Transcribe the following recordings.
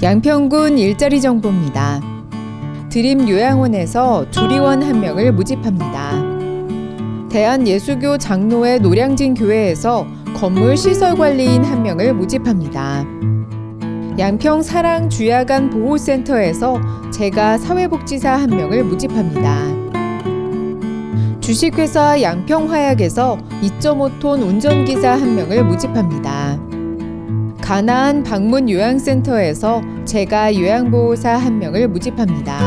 양평군 일자리 정보입니다. 드림 요양원에서 조리원 한 명을 모집합니다. 대한예수교 장로회 노량진 교회에서 건물 시설 관리인 한 명을 모집합니다. 양평 사랑 주야간 보호센터에서 제가 사회복지사 한 명을 모집합니다. 주식회사 양평화약에서 2.5톤 운전기사 한 명을 모집합니다. 가나안 방문 요양센터에서 제가 요양보호사 한 명을 모집합니다.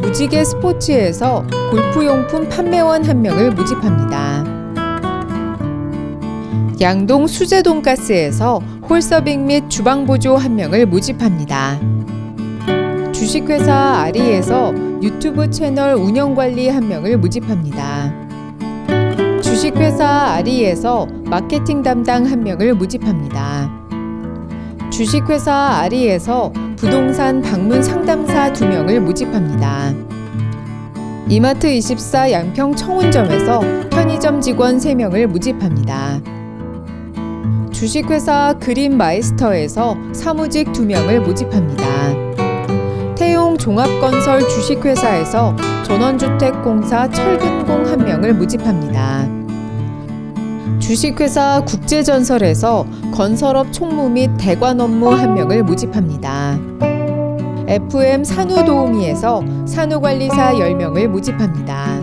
무지개 스포츠에서 골프용품 판매원 한 명을 모집합니다. 양동 수제 돈가스에서 홀서빙 및 주방 보조 한 명을 모집합니다. 주식회사 아리에서 유튜브 채널 운영 관리 한 명을 모집합니다. 주식회사 아리에서 마케팅 담당 한 명을 모집합니다. 주식회사 아리에서 부동산 방문 상담사 두 명을 모집합니다. 이마트 24 양평 청운점에서 편의점 직원 3명을 모집합니다. 주식회사 그린 마이스터에서 사무직 2명을 모집합니다. 태용 종합건설 주식회사에서 전원주택공사 철근공 1명을 모집합니다. 주식회사 국제전설에서 건설업 총무 및 대관 업무 한 명을 모집합니다. FM 산후도우미에서 산후관리사 10명을 모집합니다.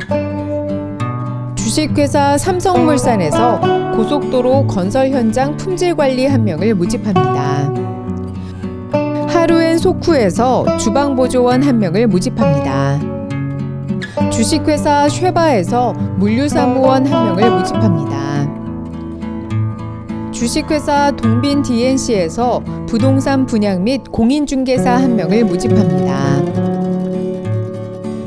주식회사 삼성물산에서 고속도로 건설 현장 품질 관리 한 명을 모집합니다. 하루엔 소쿠에서 주방보조원 한 명을 모집합니다. 주식회사 쉐바에서 물류사무원 한 명을 모집합니다. 주식회사 동빈 DNC에서 부동산 분양 및 공인중개사 한 명을 모집합니다.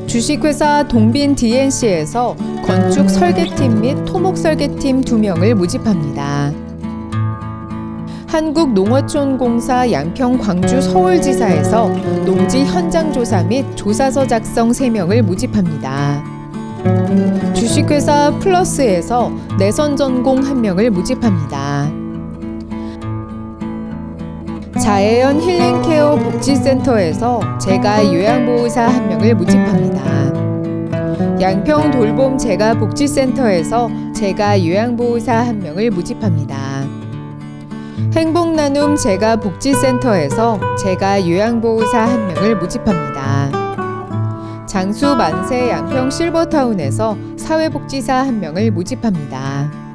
주식회사 동빈 DNC에서 건축 설계팀 및 토목 설계팀 두 명을 모집합니다. 한국농어촌공사 양평 광주 서울지사에서 농지 현장 조사 및 조사서 작성 3명을 모집합니다. 주식회사 플러스에서 내선 전공 한 명을 모집합니다. 자해연 힐링케어 복지센터에서 제가 요양보호사 한 명을 모집합니다. 양평 돌봄 제가 복지센터에서 제가 요양보호사 한 명을 모집합니다. 행복 나눔 제가 복지센터에서 제가 요양보호사 한 명을 모집합니다. 장수 만세 양평 실버타운에서 사회복지사 한 명을 모집합니다.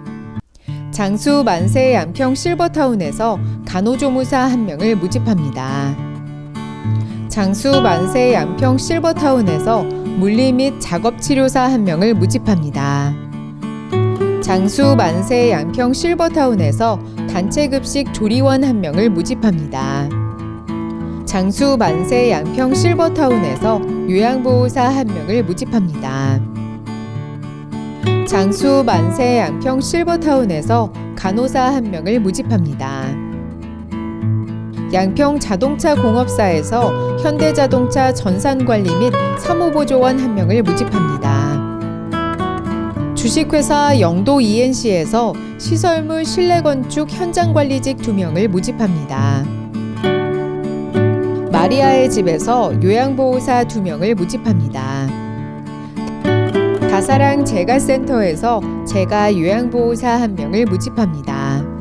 장수 만세 양평 실버타운에서 간호조무사 한 명을 모집합니다. 장수 만세 양평 실버타운에서 물리 및 작업치료사 한 명을 모집합니다. 장수 만세 양평 실버타운에서 단체급식 조리원 한 명을 모집합니다. 장수 만세 양평 실버타운에서 요양보호사 한 명을 모집합니다. 장수 만세 양평 실버타운에서 간호사 한 명을 모집합니다. 양평 자동차 공업사에서 현대자동차 전산 관리 및 사무보조원 한 명을 모집합니다. 주식회사 영도 ENC에서 시설물 실내 건축 현장 관리직 두 명을 모집합니다. 마리아의 집에서 요양보호사 두 명을 모집합니다. 가사랑 재가센터에서 제가 요양보호사 한 명을 모집합니다.